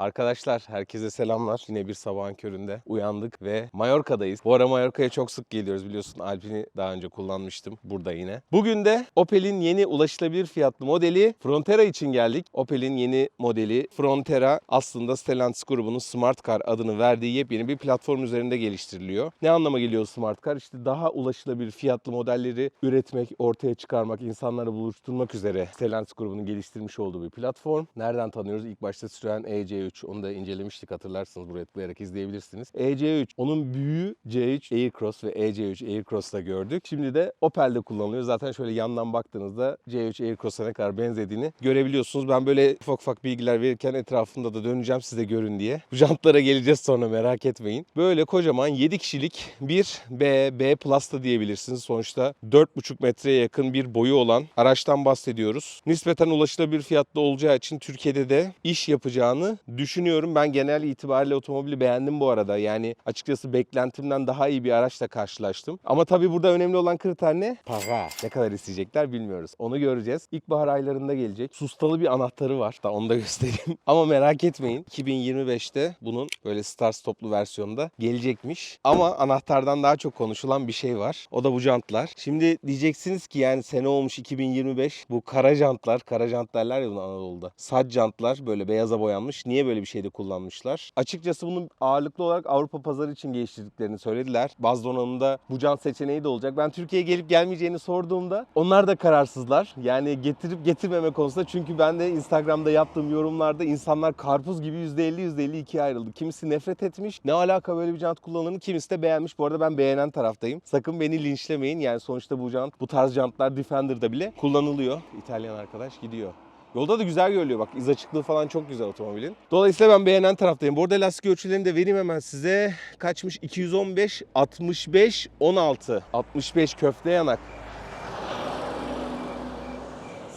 Arkadaşlar herkese selamlar. Yine bir sabahın köründe uyandık ve Mallorca'dayız. Bu ara Mallorca'ya çok sık geliyoruz biliyorsun. Alpini daha önce kullanmıştım burada yine. Bugün de Opel'in yeni ulaşılabilir fiyatlı modeli Frontera için geldik. Opel'in yeni modeli Frontera aslında Stellantis grubunun Smart Car adını verdiği yepyeni bir platform üzerinde geliştiriliyor. Ne anlama geliyor Smart Car? İşte daha ulaşılabilir fiyatlı modelleri üretmek, ortaya çıkarmak, insanları buluşturmak üzere Stellantis grubunun geliştirmiş olduğu bir platform. Nereden tanıyoruz? İlk başta Citroen EC3. Onu da incelemiştik hatırlarsınız. Buraya tıklayarak izleyebilirsiniz. EC3. Onun büyüğü C3 Aircross ve EC3 Aircross'ta gördük. Şimdi de Opel'de kullanılıyor. Zaten şöyle yandan baktığınızda C3 Aircross'a ne kadar benzediğini görebiliyorsunuz. Ben böyle ufak ufak bilgiler verirken etrafında da döneceğim size görün diye. Bu jantlara geleceğiz sonra merak etmeyin. Böyle kocaman 7 kişilik bir B, B Plus da diyebilirsiniz. Sonuçta 4,5 metreye yakın bir boyu olan araçtan bahsediyoruz. Nispeten ulaşılabilir fiyatlı olacağı için Türkiye'de de iş yapacağını düşünüyorum. Ben genel itibariyle otomobili beğendim bu arada. Yani açıkçası beklentimden daha iyi bir araçla karşılaştım. Ama tabii burada önemli olan kriter ne? Para. Ne kadar isteyecekler bilmiyoruz. Onu göreceğiz. İlkbahar aylarında gelecek. Sustalı bir anahtarı var. Da onu da göstereyim. Ama merak etmeyin. 2025'te bunun böyle star stoplu versiyonda gelecekmiş. Ama anahtardan daha çok konuşulan bir şey var. O da bu jantlar. Şimdi diyeceksiniz ki yani sene olmuş 2025. Bu kara jantlar, kara jant derler ya bunu Anadolu'da. Sac jantlar böyle beyaza boyanmış. Niye böyle bir şeyde kullanmışlar? Açıkçası bunun ağırlıklı olarak Avrupa pazarı için geliştirdiklerini söylediler. Baz donanımda bu jant seçeneği de olacak. Ben Türkiye'ye gelip gelmeyeceğini sorduğumda onlar da kararsızlar. Yani getirip getirmeme konusunda çünkü ben de Instagram'da yaptığım yorumlarda insanlar karpuz gibi %50 %50 ikiye ayrıldı. Kimisi nefret etmiş. Ne alaka böyle bir jant kullanılır kimisi de beğenmiş. Bu arada ben beğenen taraftayım. Sakın beni linçlemeyin. Yani sonuçta bu jant bu tarz jantlar Defender'da bile kullanılıyor. İtalyan arkadaş gidiyor. Yolda da güzel görülüyor bak iz açıklığı falan çok güzel otomobilin. Dolayısıyla ben beğenen taraftayım. Bu arada lastik ölçülerini de vereyim hemen size. Kaçmış? 215, 65, 16. 65 köfte yanak.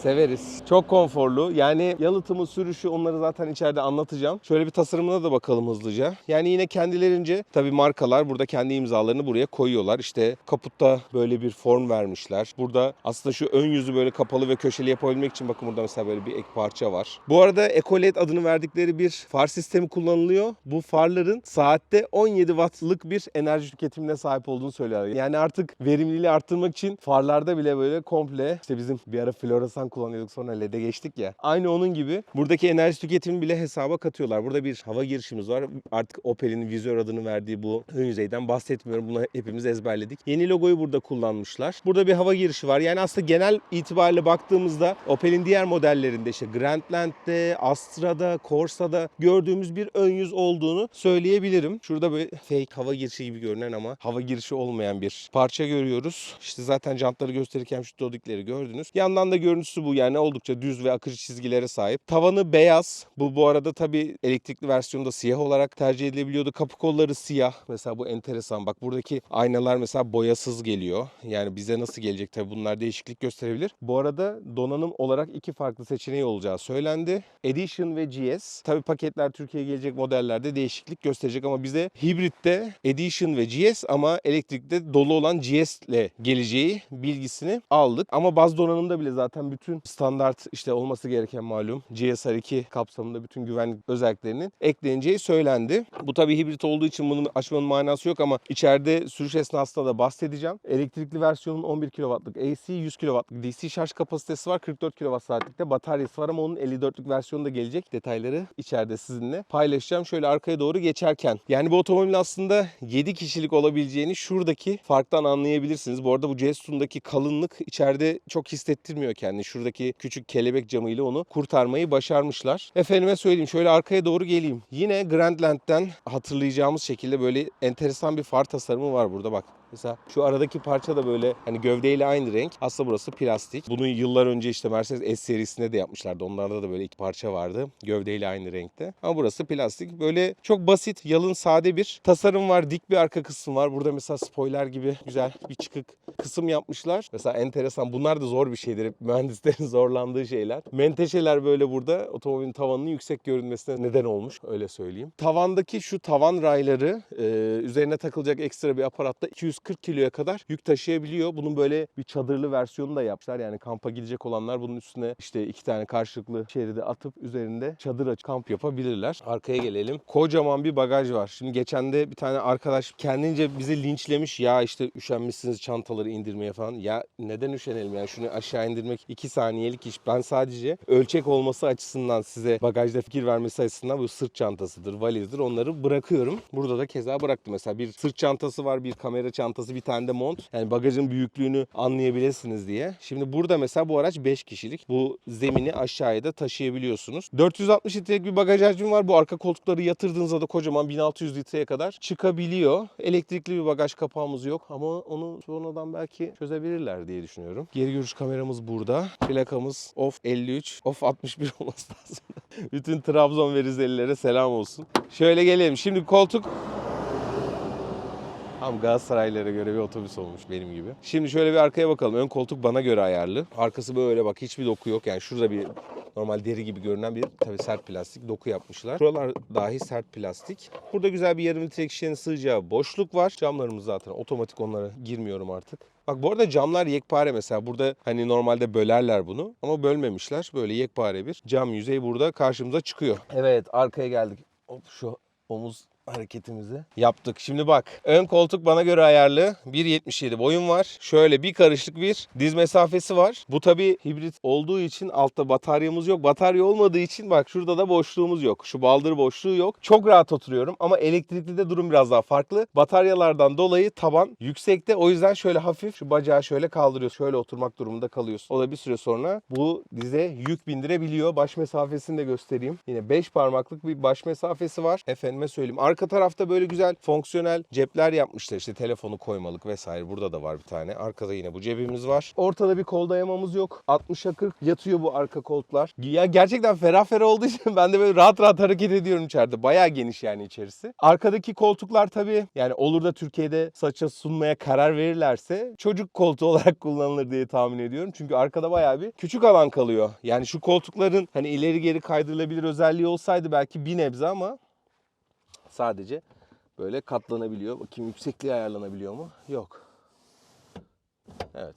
Severiz. Çok konforlu. Yani yalıtımı, sürüşü onları zaten içeride anlatacağım. Şöyle bir tasarımına da bakalım hızlıca. Yani yine kendilerince tabii markalar burada kendi imzalarını buraya koyuyorlar. İşte kaputta böyle bir form vermişler. Burada aslında şu ön yüzü böyle kapalı ve köşeli yapabilmek için bakın burada mesela böyle bir ek parça var. Bu arada Ecoled adını verdikleri bir far sistemi kullanılıyor. Bu farların saatte 17 wattlık bir enerji tüketimine sahip olduğunu söylüyorlar. Yani artık verimliliği arttırmak için farlarda bile böyle komple işte bizim bir ara floresan kullanıyorduk sonra LED'e geçtik ya. Aynı onun gibi buradaki enerji tüketimini bile hesaba katıyorlar. Burada bir hava girişimiz var. Artık Opel'in vizör adını verdiği bu ön yüzeyden bahsetmiyorum. Bunu hepimiz ezberledik. Yeni logoyu burada kullanmışlar. Burada bir hava girişi var. Yani aslında genel itibariyle baktığımızda Opel'in diğer modellerinde işte Grandland'de, Astra'da, Corsa'da gördüğümüz bir ön yüz olduğunu söyleyebilirim. Şurada böyle fake hava girişi gibi görünen ama hava girişi olmayan bir parça görüyoruz. İşte zaten jantları gösterirken şu dodikleri gördünüz. Yandan da görüntüsü bu yani oldukça düz ve akıcı çizgilere sahip. Tavanı beyaz. Bu bu arada tabii elektrikli versiyonda siyah olarak tercih edilebiliyordu. Kapı kolları siyah. Mesela bu enteresan. Bak buradaki aynalar mesela boyasız geliyor. Yani bize nasıl gelecek tabii bunlar değişiklik gösterebilir. Bu arada donanım olarak iki farklı seçeneği olacağı söylendi. Edition ve GS. Tabii paketler Türkiye'ye gelecek modellerde değişiklik gösterecek ama bize hibritte Edition ve GS ama elektrikte dolu olan GS ile geleceği bilgisini aldık. Ama baz donanımda bile zaten bütün standart işte olması gereken malum GSR2 kapsamında bütün güvenlik özelliklerinin ekleneceği söylendi. Bu tabii hibrit olduğu için bunun açmanın manası yok ama içeride sürüş esnasında da bahsedeceğim. Elektrikli versiyonun 11 kW'lık AC, 100 kW'lık DC şarj kapasitesi var. 44 kWh'likte bataryası var ama onun 54'lük versiyonu da gelecek. Detayları içeride sizinle paylaşacağım. Şöyle arkaya doğru geçerken. Yani bu otomobilin aslında 7 kişilik olabileceğini şuradaki farktan anlayabilirsiniz. Bu arada bu Jestun'daki kalınlık içeride çok hissettirmiyor kendini. Şuradaki küçük kelebek camıyla onu kurtarmayı başarmışlar. Efendime söyleyeyim şöyle arkaya doğru geleyim. Yine Grandland'den hatırlayacağımız şekilde böyle enteresan bir far tasarımı var burada bak. Mesela şu aradaki parça da böyle hani gövdeyle aynı renk. Aslında burası plastik. Bunu yıllar önce işte Mercedes S serisinde de yapmışlardı. Onlarda da böyle iki parça vardı. Gövdeyle aynı renkte. Ama burası plastik. Böyle çok basit, yalın, sade bir tasarım var. Dik bir arka kısım var. Burada mesela spoiler gibi güzel bir çıkık kısım yapmışlar. Mesela enteresan. Bunlar da zor bir şeydir. Mühendislerin zorlandığı şeyler. Menteşeler böyle burada otomobilin tavanının yüksek görünmesine neden olmuş. Öyle söyleyeyim. Tavandaki şu tavan rayları e, üzerine takılacak ekstra bir aparatta 240 140 kiloya kadar yük taşıyabiliyor. Bunun böyle bir çadırlı versiyonu da yapmışlar. Yani kampa gidecek olanlar bunun üstüne işte iki tane karşılıklı şeridi atıp üzerinde çadır açıp kamp yapabilirler. Arkaya gelelim. Kocaman bir bagaj var. Şimdi geçen de bir tane arkadaş kendince bizi linçlemiş. Ya işte üşenmişsiniz çantaları indirmeye falan. Ya neden üşenelim yani şunu aşağı indirmek 2 saniyelik iş. Ben sadece ölçek olması açısından size bagajda fikir vermesi açısından bu sırt çantasıdır, valizdir onları bırakıyorum. Burada da keza bıraktım. Mesela bir sırt çantası var, bir kamera çantası, bir tane de mont. Yani bagajın büyüklüğünü anlayabilirsiniz diye. Şimdi burada mesela bu araç 5 kişilik. Bu zemini aşağıya da taşıyabiliyorsunuz. 460 litrelik bir bagaj hacmi var. Bu arka koltukları yatırdığınızda da kocaman 1600 litreye kadar çıkabiliyor. Elektrikli bir bagaj kapağımız yok ama onu sonradan belki çözebilirler diye düşünüyorum. Geri görüş kameramız burada. Plakamız off 53, off 61 olması lazım. Bütün Trabzon ve Rizelilere selam olsun. Şöyle gelelim. Şimdi koltuk Tam Galatasaraylılara göre bir otobüs olmuş benim gibi. Şimdi şöyle bir arkaya bakalım. Ön koltuk bana göre ayarlı. Arkası böyle bak hiçbir doku yok. Yani şurada bir normal deri gibi görünen bir tabii sert plastik doku yapmışlar. Buralar dahi sert plastik. Burada güzel bir yarım litrelik şişenin sığacağı boşluk var. Camlarımız zaten otomatik onlara girmiyorum artık. Bak bu arada camlar yekpare mesela. Burada hani normalde bölerler bunu ama bölmemişler. Böyle yekpare bir cam yüzey burada karşımıza çıkıyor. Evet arkaya geldik. Hop şu omuz hareketimizi yaptık. Şimdi bak ön koltuk bana göre ayarlı. 1.77 boyum var. Şöyle bir karışlık bir diz mesafesi var. Bu tabi hibrit olduğu için altta bataryamız yok. Batarya olmadığı için bak şurada da boşluğumuz yok. Şu baldır boşluğu yok. Çok rahat oturuyorum ama elektrikli de durum biraz daha farklı. Bataryalardan dolayı taban yüksekte. O yüzden şöyle hafif şu bacağı şöyle kaldırıyorsun. Şöyle oturmak durumunda kalıyorsun. O da bir süre sonra bu dize yük bindirebiliyor. Baş mesafesini de göstereyim. Yine 5 parmaklık bir baş mesafesi var. Efendime söyleyeyim. Arka tarafta böyle güzel fonksiyonel cepler yapmışlar. İşte telefonu koymalık vesaire. Burada da var bir tane. Arkada yine bu cebimiz var. Ortada bir kol dayamamız yok. 60'a 40 yatıyor bu arka koltuklar. Ya gerçekten ferah ferah olduğu için ben de böyle rahat rahat hareket ediyorum içeride. Bayağı geniş yani içerisi. Arkadaki koltuklar tabii yani olur da Türkiye'de saça sunmaya karar verirlerse çocuk koltuğu olarak kullanılır diye tahmin ediyorum. Çünkü arkada bayağı bir küçük alan kalıyor. Yani şu koltukların hani ileri geri kaydırılabilir özelliği olsaydı belki bir nebze ama sadece böyle katlanabiliyor. Bakayım yüksekliği ayarlanabiliyor mu? Yok. Evet.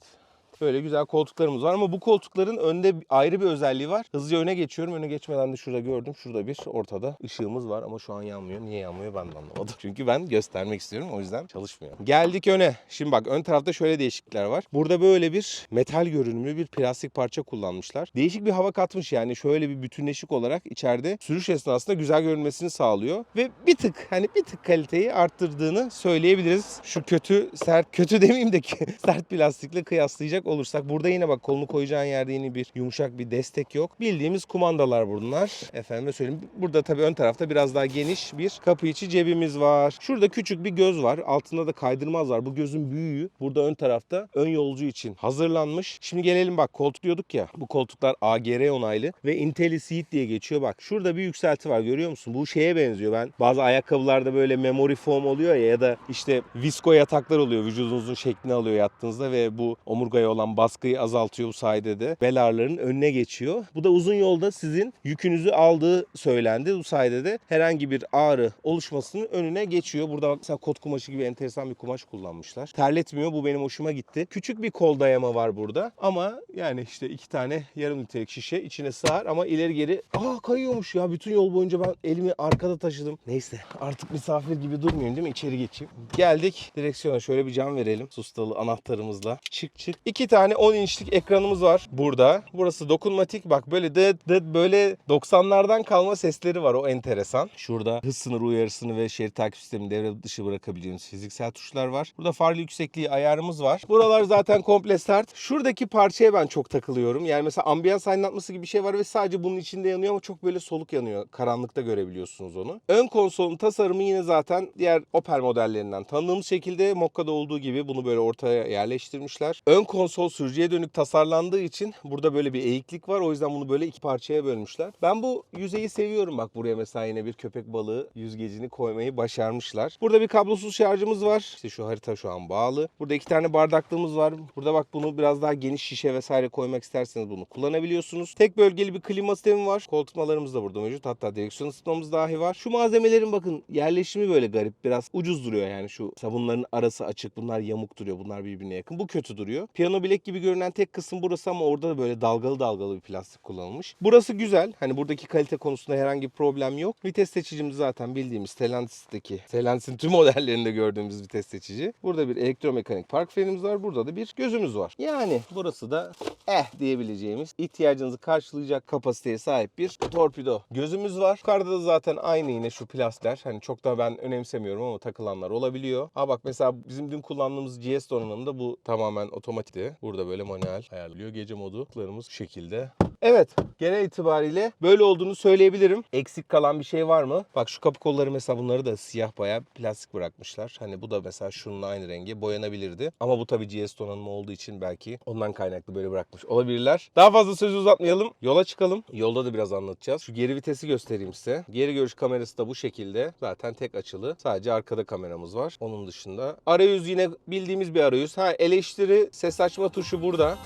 Böyle güzel koltuklarımız var ama bu koltukların önde ayrı bir özelliği var. Hızlıca öne geçiyorum. Öne geçmeden de şurada gördüm. Şurada bir ortada ışığımız var ama şu an yanmıyor. Niye yanmıyor ben de anlamadım. Çünkü ben göstermek istiyorum o yüzden çalışmıyor. Geldik öne. Şimdi bak ön tarafta şöyle değişiklikler var. Burada böyle bir metal görünümlü bir plastik parça kullanmışlar. Değişik bir hava katmış yani şöyle bir bütünleşik olarak içeride sürüş esnasında güzel görünmesini sağlıyor. Ve bir tık hani bir tık kaliteyi arttırdığını söyleyebiliriz. Şu kötü sert kötü demeyeyim de sert plastikle kıyaslayacak olursak burada yine bak kolunu koyacağın yerde yine bir yumuşak bir destek yok. Bildiğimiz kumandalar bunlar. Efendim söyleyeyim. Burada tabii ön tarafta biraz daha geniş bir kapı içi cebimiz var. Şurada küçük bir göz var. Altında da kaydırmaz var. Bu gözün büyüğü burada ön tarafta ön yolcu için hazırlanmış. Şimdi gelelim bak koltuk diyorduk ya. Bu koltuklar AGR onaylı ve IntelliSeat diye geçiyor. Bak şurada bir yükselti var görüyor musun? Bu şeye benziyor. Ben bazı ayakkabılarda böyle memory foam oluyor ya ya da işte visko yataklar oluyor. Vücudunuzun şeklini alıyor yattığınızda ve bu omurgaya olan baskıyı azaltıyor bu sayede de. Bel ağrılarının önüne geçiyor. Bu da uzun yolda sizin yükünüzü aldığı söylendi. Bu sayede de herhangi bir ağrı oluşmasının önüne geçiyor. Burada mesela kot kumaşı gibi enteresan bir kumaş kullanmışlar. Terletmiyor. Bu benim hoşuma gitti. Küçük bir kol dayama var burada. Ama yani işte iki tane yarım litrelik şişe içine sığar ama ileri geri aa kayıyormuş ya. Bütün yol boyunca ben elimi arkada taşıdım. Neyse artık misafir gibi durmayayım değil mi? İçeri geçeyim. Geldik. Direksiyona şöyle bir cam verelim. Sustalı anahtarımızla. Çık çık. İki tane 10 inçlik ekranımız var burada. Burası dokunmatik. Bak böyle dıt dıt böyle 90'lardan kalma sesleri var. O enteresan. Şurada hız sınırı uyarısını ve şerit takip sistemini devre dışı bırakabiliyorsunuz. Fiziksel tuşlar var. Burada farlı yüksekliği ayarımız var. Buralar zaten komple sert. Şuradaki parçaya ben çok takılıyorum. Yani mesela ambiyans aydınlatması gibi bir şey var ve sadece bunun içinde yanıyor ama çok böyle soluk yanıyor. Karanlıkta görebiliyorsunuz onu. Ön konsolun tasarımı yine zaten diğer Opel modellerinden tanıdığımız şekilde Mokka'da olduğu gibi bunu böyle ortaya yerleştirmişler. Ön konsol sol sürücüye dönük tasarlandığı için burada böyle bir eğiklik var. O yüzden bunu böyle iki parçaya bölmüşler. Ben bu yüzeyi seviyorum bak buraya mesela yine bir köpek balığı yüzgecini koymayı başarmışlar. Burada bir kablosuz şarjımız var. İşte şu harita şu an bağlı. Burada iki tane bardaklığımız var. Burada bak bunu biraz daha geniş şişe vesaire koymak isterseniz bunu kullanabiliyorsunuz. Tek bölgeli bir klima sistemi var. Koltukmalarımız da burada mevcut. Hatta direksiyon ısıtmamız dahi var. Şu malzemelerin bakın yerleşimi böyle garip. Biraz ucuz duruyor yani şu sabunların arası açık. Bunlar yamuk duruyor. Bunlar birbirine yakın. Bu kötü duruyor. Piyano bilek gibi görünen tek kısım burası ama orada da böyle dalgalı dalgalı bir plastik kullanılmış. Burası güzel. Hani buradaki kalite konusunda herhangi bir problem yok. Vites seçicimiz zaten bildiğimiz Stellantis'teki, Stellantis'in tüm modellerinde gördüğümüz vites seçici. Burada bir elektromekanik park frenimiz var. Burada da bir gözümüz var. Yani burası da eh diyebileceğimiz ihtiyacınızı karşılayacak kapasiteye sahip bir torpido. Gözümüz var. Yukarıda da zaten aynı yine şu plastikler. Hani çok da ben önemsemiyorum ama takılanlar olabiliyor. Ha bak mesela bizim dün kullandığımız GS donanımında bu tamamen otomatikti. Burada böyle manuel ayarlıyor. Gece modlarımız bu şekilde. Evet genel itibariyle böyle olduğunu söyleyebilirim. Eksik kalan bir şey var mı? Bak şu kapı kolları mesela bunları da siyah bayağı plastik bırakmışlar. Hani bu da mesela şununla aynı rengi boyanabilirdi. Ama bu tabii GS donanımı olduğu için belki ondan kaynaklı böyle bırakmış olabilirler. Daha fazla sözü uzatmayalım. Yola çıkalım. Yolda da biraz anlatacağız. Şu geri vitesi göstereyim size. Geri görüş kamerası da bu şekilde. Zaten tek açılı. Sadece arkada kameramız var. Onun dışında. Arayüz yine bildiğimiz bir arayüz. Ha eleştiri ses açma tuşu burada.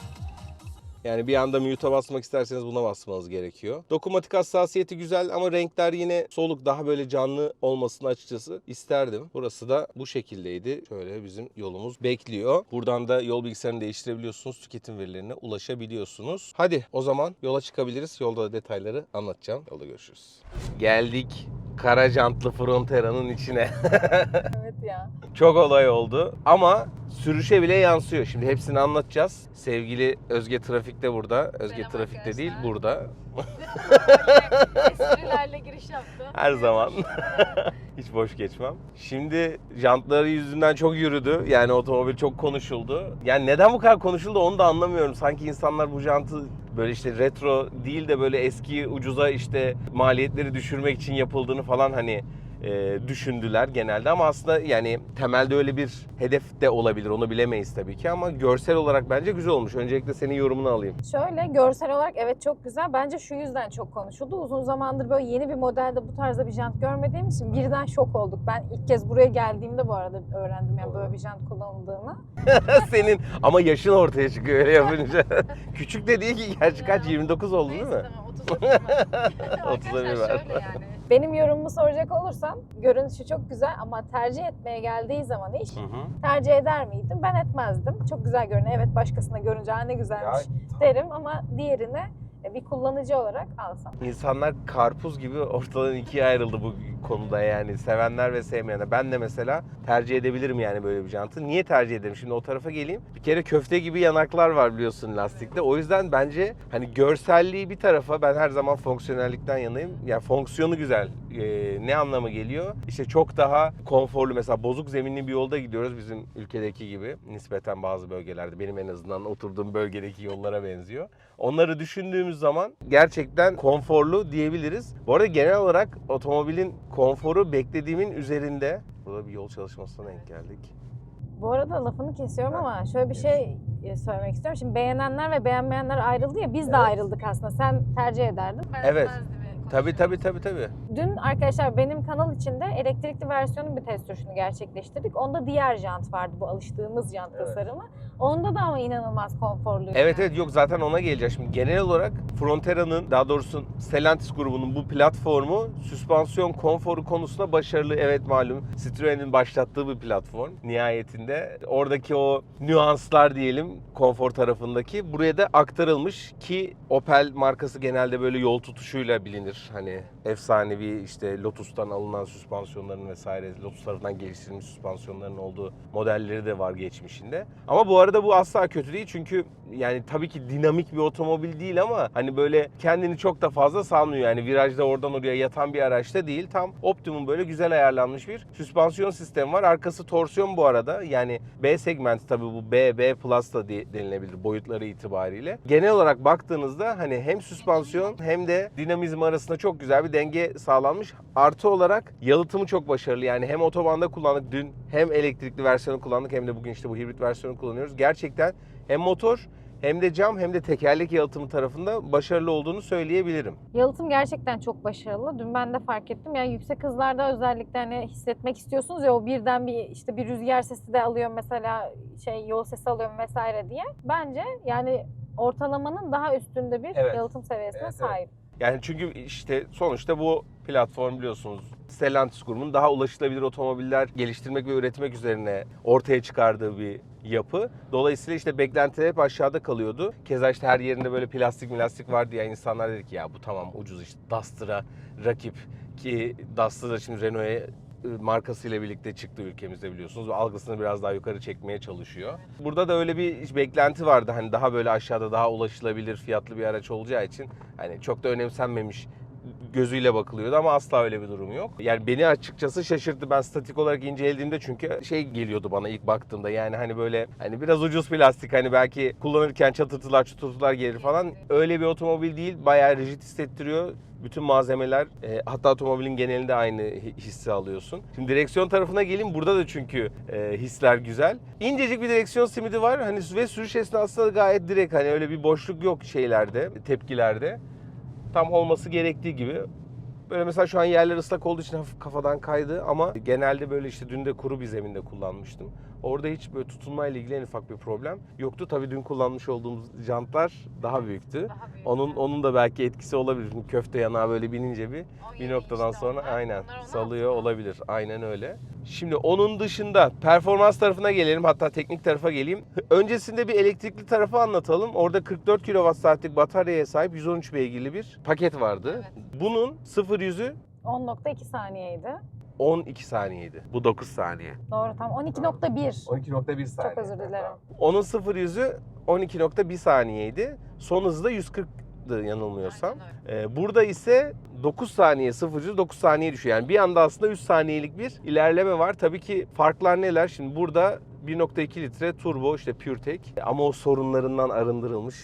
Yani bir anda mute'a basmak isterseniz buna basmanız gerekiyor. Dokunmatik hassasiyeti güzel ama renkler yine soluk daha böyle canlı olmasını açıkçası isterdim. Burası da bu şekildeydi. Şöyle bizim yolumuz bekliyor. Buradan da yol bilgisayarını değiştirebiliyorsunuz. Tüketim verilerine ulaşabiliyorsunuz. Hadi o zaman yola çıkabiliriz. Yolda da detayları anlatacağım. Yolda görüşürüz. Geldik Karajantlı Frontera'nın içine. Evet ya. Çok olay oldu ama sürüşe bile yansıyor. Şimdi hepsini anlatacağız. Sevgili Özge Trafik de burada. Özge Selam Trafik'te arkadaşlar. değil burada. Esprilerle giriş yaptı. Her zaman. Hiç boş geçmem. Şimdi jantları yüzünden çok yürüdü. Yani otomobil çok konuşuldu. Yani neden bu kadar konuşuldu onu da anlamıyorum. Sanki insanlar bu jantı böyle işte retro değil de böyle eski ucuza işte maliyetleri düşürmek için yapıldığını falan hani e, düşündüler genelde ama aslında yani temelde öyle bir hedef de olabilir onu bilemeyiz tabii ki ama görsel olarak bence güzel olmuş. Öncelikle senin yorumunu alayım. Şöyle görsel olarak evet çok güzel. Bence şu yüzden çok konuşuldu. Uzun zamandır böyle yeni bir modelde bu tarzda bir jant görmediğim için birden şok olduk. Ben ilk kez buraya geldiğimde bu arada öğrendim yani böyle bir jant kullanıldığını. senin ama yaşın ortaya çıkıyor öyle yapınca. Küçük de değil ki gerçi kaç 29 oldu değil mi? Neyse tamam 30'a bir var. 30'a bir Arkadaşlar var. şöyle yani. Benim yorumumu soracak olursan görünüşü çok güzel ama tercih etmeye geldiği zaman iş Hı hı. tercih eder miydim? Ben etmezdim. Çok güzel görünüyor. Evet başkasına görünce "Aa, ne güzelmiş derim ama diğerine bir kullanıcı olarak alsam. İnsanlar karpuz gibi ortadan ikiye ayrıldı bu konuda yani sevenler ve sevmeyenler. Ben de mesela tercih edebilirim yani böyle bir jantı. Niye tercih ederim? Şimdi o tarafa geleyim. Bir kere köfte gibi yanaklar var biliyorsun lastikte. O yüzden bence hani görselliği bir tarafa ben her zaman fonksiyonellikten yanayım. Yani fonksiyonu güzel. Ee, ne anlamı geliyor? İşte çok daha konforlu mesela bozuk zeminli bir yolda gidiyoruz bizim ülkedeki gibi. Nispeten bazı bölgelerde benim en azından oturduğum bölgedeki yollara benziyor. Onları düşündüğümüz zaman gerçekten konforlu diyebiliriz. Bu arada genel olarak otomobilin konforu beklediğimin üzerinde. Burada bir yol çalışmasına denk geldik. Bu arada lafını kesiyorum ama şöyle bir şey e, söylemek istiyorum. Şimdi beğenenler ve beğenmeyenler ayrıldı ya biz de Evet. ayrıldık aslında. Sen tercih ederdin. Ben Evet. etmezdim. Tabii tabii tabii tabii. Dün arkadaşlar benim kanal içinde elektrikli versiyonun bir test sürüşünü gerçekleştirdik. Onda diğer jant vardı bu alıştığımız jant Evet. tasarımı. Onda da ama inanılmaz konforluydu. Evet evet yok zaten ona geleceğiz. Şimdi genel olarak Frontera'nın daha doğrusu Stellantis grubunun bu platformu süspansiyon konforu konusunda başarılı. Evet malum Citroen'in başlattığı bir platform nihayetinde. Oradaki o nüanslar diyelim konfor tarafındaki buraya da aktarılmış ki Opel markası genelde böyle yol tutuşuyla bilinir. Hani efsanevi işte Lotus'tan alınan süspansiyonların vesaire Lotus tarafından geliştirilmiş süspansiyonların olduğu modelleri de var geçmişinde. Ama bu arada bu asla kötü değil çünkü yani tabii ki dinamik bir otomobil değil ama hani böyle kendini çok da fazla salmıyor. Yani virajda oradan oraya yatan bir araçta değil. Tam optimum böyle güzel ayarlanmış bir süspansiyon sistemi var. Arkası torsiyon bu arada. Yani B segmenti tabii bu B, B plus da de- denilebilir boyutları itibariyle. Genel olarak baktığınızda hani hem süspansiyon hem de dinamizm arasında arasında çok güzel bir denge sağlanmış. Artı olarak yalıtımı çok başarılı. Yani hem otobanda kullandık dün hem elektrikli versiyonu kullandık hem de bugün işte bu hibrit versiyonu kullanıyoruz. Gerçekten hem motor hem de cam hem de tekerlek yalıtımı tarafında başarılı olduğunu söyleyebilirim. Yalıtım gerçekten çok başarılı. Dün ben de fark ettim. Yani yüksek hızlarda özellikle hani hissetmek istiyorsunuz ya o birden bir işte bir rüzgar sesi de alıyorum mesela şey yol sesi alıyorum vesaire diye. Bence yani ortalamanın daha üstünde bir Evet. yalıtım seviyesine Evet, evet. Yani çünkü işte sonuçta bu platform biliyorsunuz Stellantis grubunun daha ulaşılabilir otomobiller geliştirmek ve üretmek üzerine ortaya çıkardığı bir yapı. Dolayısıyla işte beklentiler hep aşağıda kalıyordu. Keza işte her yerinde böyle plastik milastik var diye insanlar dedi ki ya bu tamam ucuz işte Duster'a rakip ki Duster da şimdi Renault'a e, markasıyla birlikte çıktı ülkemizde biliyorsunuz. Ve algısını biraz daha yukarı çekmeye çalışıyor. Burada da öyle bir beklenti vardı. Hani daha böyle aşağıda daha ulaşılabilir fiyatlı bir araç olacağı için. Hani çok da önemsenmemiş gözüyle bakılıyordu ama asla öyle bir durum yok. Yani beni açıkçası şaşırttı. Ben statik olarak incelediğimde çünkü şey geliyordu bana ilk baktığımda. Yani hani böyle hani biraz ucuz plastik hani belki kullanırken çatırtılar çuturtular gelir falan. Öyle bir otomobil değil. Bayağı rigid hissettiriyor. Bütün malzemeler e, hatta otomobilin genelinde aynı hi- hissi alıyorsun. Şimdi direksiyon tarafına geleyim. Burada da çünkü e, hisler güzel. İncecik bir direksiyon simidi var. Hani ve sürüş esnasında da gayet direkt hani öyle bir boşluk yok şeylerde, tepkilerde tam olması gerektiği gibi. Böyle mesela şu an yerler ıslak olduğu için hafif kafadan kaydı ama genelde böyle işte dün de kuru bir zeminde kullanmıştım. Orada hiç böyle tutunmayla ilgili en ufak bir problem yoktu. Tabii dün kullanmış olduğumuz jantlar daha büyüktü. Onun onun da belki etkisi olabilir. Şimdi köfte yanağı böyle binince bir bir noktadan sonra aynen salıyor olabilir. Aynen öyle. Şimdi onun dışında performans tarafına gelelim hatta teknik tarafa geleyim. Öncesinde bir elektrikli tarafı anlatalım. Orada 44 kWh'lik bataryaya sahip 113 beygirli bir paket vardı. Bunun 0 yüzü 10.2 saniyeydi. 12 saniyeydi. Bu 9 saniye. Doğru tam 12.1. 12.1 saniye. Çok özür dilerim. Onun 0 yüzü 12.1 saniyeydi. Son hızı da 140'dı yanılmıyorsam. Ee, burada ise 9 saniye 0 yüzü 9 saniye düşüyor. Yani bir anda aslında 3 saniyelik bir ilerleme var. Tabii ki farklar neler? Şimdi burada 1.2 litre turbo işte PureTech ama o sorunlarından arındırılmış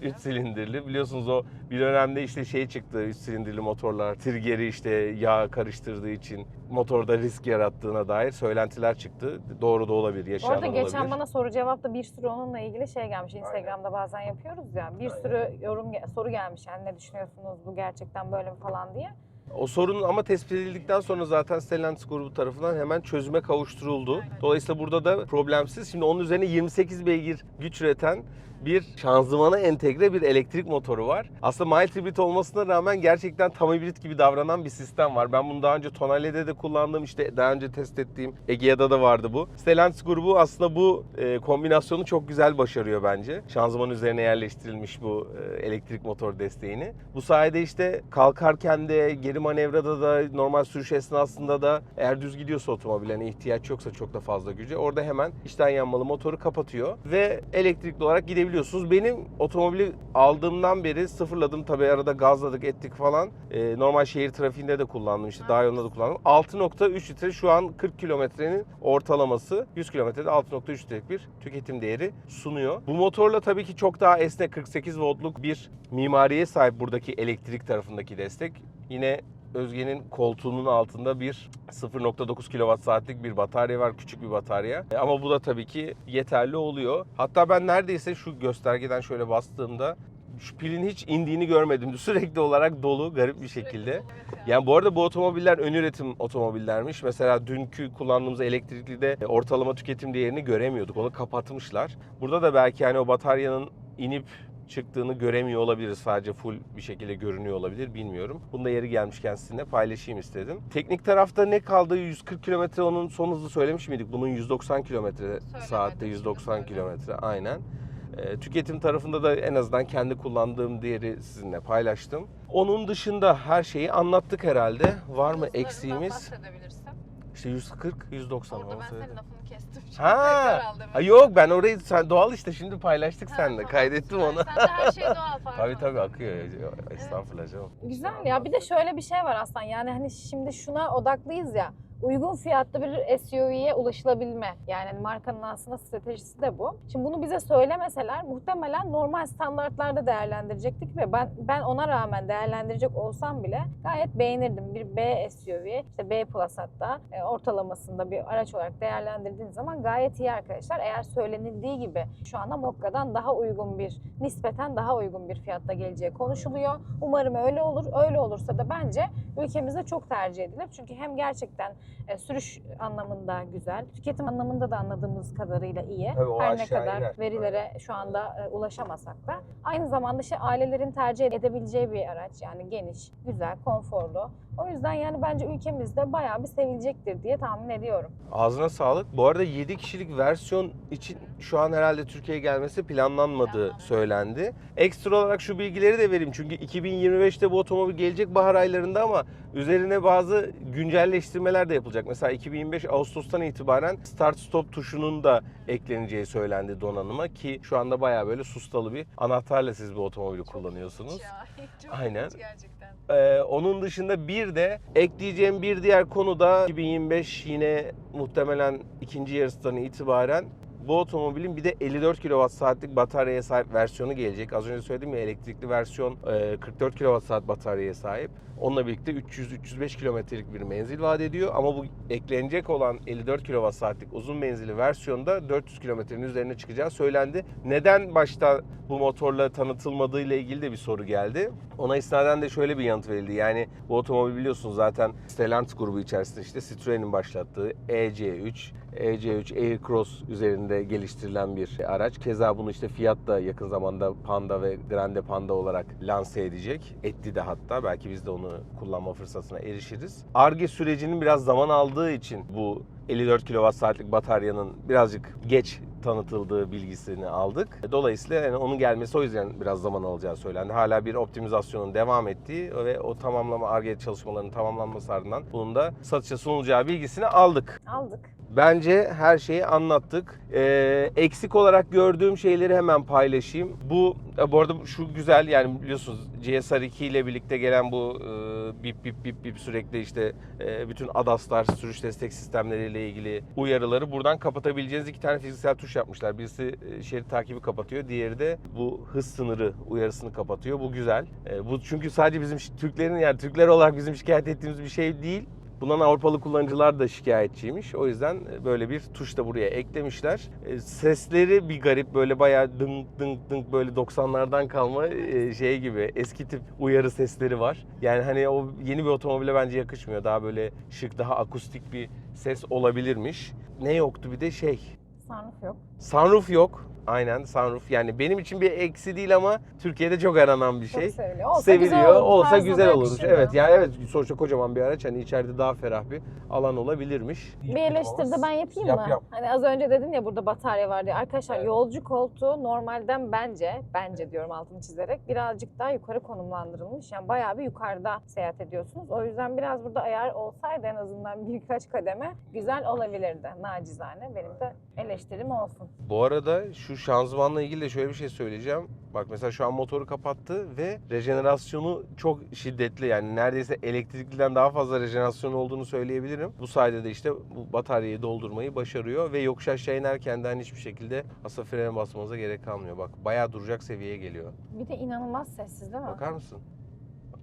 3 silindirli. Biliyorsunuz o bir dönemde işte şey çıktı 3 silindirli motorlar. Trigger'i işte yağ karıştırdığı için motorda risk yarattığına dair söylentiler çıktı. Doğru da olabilir, Bu yaşayan arada olabilir. geçen bana soru cevapta bir sürü onunla ilgili şey gelmiş. Instagram'da bazen yapıyoruz ya. Bir sürü yorum soru gelmiş. Yani ne düşünüyorsunuz bu gerçekten böyle mi falan diye. O sorun ama tespit edildikten sonra zaten Stellantis grubu tarafından hemen çözüme kavuşturuldu. Dolayısıyla burada da problemsiz. Şimdi onun üzerine 28 beygir güç üreten bir şanzımana entegre bir elektrik motoru var. Aslında mild hibrit olmasına rağmen gerçekten tam hibrit gibi davranan bir sistem var. Ben bunu daha önce Tonale'de de kullandım. İşte daha önce test ettiğim Egea'da da vardı bu. Stellantis grubu aslında bu e, kombinasyonu çok güzel başarıyor bence. Şanzıman üzerine yerleştirilmiş bu e, elektrik motor desteğini. Bu sayede işte kalkarken de geri manevrada da normal sürüş esnasında da eğer düz gidiyorsa otomobil hani ihtiyaç yoksa çok da fazla güce orada hemen içten yanmalı motoru kapatıyor ve elektrikli olarak gidebiliyorsunuz. Benim otomobili aldığımdan beri sıfırladım tabii arada gazladık ettik falan. Ee, normal şehir trafiğinde de kullandım işte daha yolunda da kullandım. 6.3 litre şu an 40 kilometrenin ortalaması 100 kilometrede 6.3 litrelik bir tüketim değeri sunuyor. Bu motorla tabii ki çok daha esnek 48 voltluk bir mimariye sahip buradaki elektrik tarafındaki destek. Yine Özge'nin koltuğunun altında bir 0.9 kWh saatlik bir batarya var. Küçük bir batarya. E, Ama bu da tabii ki yeterli oluyor. Hatta ben neredeyse şu göstergeden şöyle bastığımda şu pilin hiç indiğini görmedim. Sürekli olarak dolu garip bir şekilde. Yani bu arada bu otomobiller ön üretim otomobillermiş. Mesela dünkü kullandığımız elektrikli de ortalama tüketim değerini göremiyorduk. Onu kapatmışlar. Burada da belki hani o bataryanın inip çıktığını göremiyor olabiliriz. Sadece full bir şekilde görünüyor olabilir bilmiyorum. Bunu da yeri gelmişken sizinle paylaşayım istedim. Teknik tarafta ne kaldı? 140 kilometre onun son hızı söylemiş miydik? Bunun 190 kilometre saatte 190 kilometre aynen. E, tüketim tarafında da en azından kendi kullandığım değeri sizinle paylaştım. Onun dışında her şeyi anlattık herhalde. Var mı eksiğimiz? bahsedebilirsin. İşte 140, 190 Orada ben senin lafını kestim. Şimdi Ha, ha yok ben orayı sen doğal işte şimdi paylaştık Ha, seninle. tamam, Kaydettim süper. onu. Sen de her şey doğal pardon. Tabii tabii akıyor. Estağfurullah canım. Güzel ya bir de şöyle bir şey var aslında yani hani şimdi şuna odaklıyız ya uygun fiyatlı bir SUV'ye ulaşılabilme. Yani markanın aslında stratejisi de bu. Şimdi bunu bize söylemeseler muhtemelen normal standartlarda değerlendirecektik ve ben ben ona rağmen değerlendirecek olsam bile gayet beğenirdim. Bir B SUV, işte B Plus hatta e, ortalamasında bir araç olarak değerlendirdiğiniz zaman gayet iyi arkadaşlar. Eğer söylenildiği gibi şu anda Mokka'dan daha uygun bir, nispeten daha uygun bir fiyatta geleceği konuşuluyor. Umarım öyle olur. Öyle olursa da bence ülkemizde çok tercih edilir. Çünkü hem gerçekten e, sürüş anlamında güzel, tüketim anlamında da anladığımız kadarıyla iyi. Tabii o Her ne aşağı kadar iner. verilere şu anda e, ulaşamasak da. Aynı zamanda işte ailelerin tercih edebileceği bir araç. Yani geniş, güzel, konforlu. O yüzden yani bence ülkemizde bayağı bir sevilecektir diye tahmin ediyorum. Ağzına sağlık. Bu arada 7 kişilik versiyon için şu an herhalde Türkiye'ye gelmesi planlanmadığı Planlanmadı. söylendi. Ekstra olarak şu bilgileri de vereyim. Çünkü 2025'te bu otomobil gelecek bahar aylarında ama üzerine bazı güncelleştirmeler de yapılacak. Mesela 2025 Ağustos'tan itibaren start stop tuşunun da ekleneceği söylendi donanıma ki şu anda bayağı böyle sustalı bir anahtarla siz bu otomobili kullanıyorsunuz. Ya, çok Aynen. gerçekten. Ee, onun dışında bir de ekleyeceğim bir diğer konu da 2025 yine muhtemelen ikinci yarısından itibaren bu otomobilin bir de 54 kWh saatlik bataryaya sahip versiyonu gelecek. Az önce söyledim ya elektrikli versiyon e, 44 kWh saat bataryaya sahip. Onunla birlikte 300-305 kilometrelik bir menzil vaat ediyor. Ama bu eklenecek olan 54 kWh saatlik uzun menzilli versiyonda 400 kilometrenin üzerine çıkacağı söylendi. Neden başta bu motorla tanıtılmadığı ile ilgili de bir soru geldi. Ona istinaden de şöyle bir yanıt verildi. Yani bu otomobil biliyorsunuz zaten Stellantis grubu içerisinde işte Citroen'in başlattığı EC3, EC3 Aircross üzerinde geliştirilen bir araç. Keza bunu işte Fiat da yakın zamanda Panda ve Grande Panda olarak lanse edecek. Etti de hatta. Belki biz de onu kullanma fırsatına erişiriz. ARGE sürecinin biraz zaman aldığı için bu 54 kWh saatlik bataryanın birazcık geç tanıtıldığı bilgisini aldık. Dolayısıyla yani onun gelmesi o yüzden biraz zaman alacağı söylendi. Hala bir optimizasyonun devam ettiği ve o tamamlama ARGE çalışmalarının tamamlanması ardından bunun da satışa sunulacağı bilgisini aldık. Aldık. Bence her şeyi anlattık. Ee, eksik olarak gördüğüm şeyleri hemen paylaşayım. Bu e, bu arada şu güzel yani biliyorsunuz GSR 2 ile birlikte gelen bu e, bip bip bip bip sürekli işte e, bütün ADAS'lar, sürüş destek sistemleriyle ilgili uyarıları buradan kapatabileceğiniz iki tane fiziksel tuş yapmışlar. Birisi e, şerit takibi kapatıyor, diğeri de bu hız sınırı uyarısını kapatıyor. Bu güzel. E, bu çünkü sadece bizim Türklerin yani Türkler olarak bizim şikayet ettiğimiz bir şey değil. Bundan Avrupalı kullanıcılar da şikayetçiymiş. O yüzden böyle bir tuş da buraya eklemişler. E, Sesleri bir garip böyle bayağı dınk dınk dınk böyle 90'lardan kalma e, şey gibi eski tip uyarı sesleri var. Yani hani o yeni bir otomobile bence yakışmıyor. Daha böyle şık, daha akustik bir ses olabilirmiş. Ne yoktu bir de şey. Sunroof yok. Sunroof yok. Aynen sunroof. Yani benim için bir eksi değil ama Türkiye'de çok aranan bir Çok şey seviliyor. Olsa seviliyor. güzel olur. Olsa Tarzına güzel olur. yakışır Evet yani evet sonuçta kocaman bir araç hani içeride daha ferah bir alan olabilirmiş. Bir eleştiri de ben yapayım Yap, mı? yap. Hani az önce dedin ya burada batarya var diye. Arkadaşlar Evet. yolcu koltuğu normalden bence, bence diyorum altını çizerek birazcık daha yukarı konumlandırılmış. Yani bayağı bir yukarıda seyahat ediyorsunuz. O yüzden biraz burada ayar olsaydı en azından birkaç kademe güzel olabilirdi. Nacizane benim de eleştirim olsun. Bu arada şu şanzımanla ilgili de şöyle bir şey söyleyeceğim. Bak mesela şu an motoru kapattı ve rejenerasyonu çok şiddetli. Yani neredeyse elektrikliden daha fazla rejenerasyon olduğunu söyleyebilirim. Bu sayede de işte bu bataryayı doldurmayı başarıyor ve yokuş aşağı inerken de hani hiçbir şekilde aslında frene basmanıza gerek kalmıyor. Bak bayağı duracak seviyeye geliyor. Bir de inanılmaz sessiz değil mi? Bakar mısın? Bak.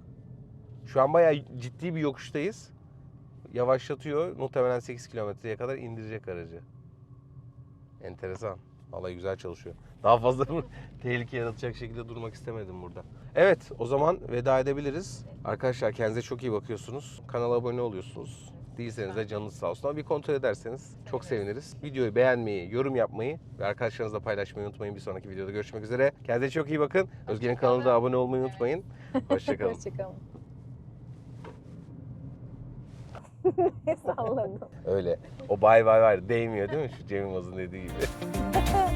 Şu an bayağı ciddi bir yokuştayız. Yavaşlatıyor. Muhtemelen 8 kilometreye kadar indirecek aracı. Enteresan. Vallahi güzel çalışıyor. Daha fazla tehlike yaratacak şekilde durmak istemedim burada. Evet o zaman veda edebiliriz. Arkadaşlar kendinize çok iyi bakıyorsunuz. Kanala abone oluyorsunuz. Değilseniz de canınız sağ olsun. Ama bir kontrol ederseniz çok seviniriz. Videoyu beğenmeyi, yorum yapmayı ve arkadaşlarınızla paylaşmayı unutmayın. Bir sonraki videoda görüşmek üzere. Kendinize çok iyi bakın. Özge'nin kanalına da abone olmayı unutmayın. Hoşçakalın. Hoşçakalın. Salladım. Öyle. O bay bay var değmiyor değil mi? Şu Cem Yılmaz'ın dediği gibi.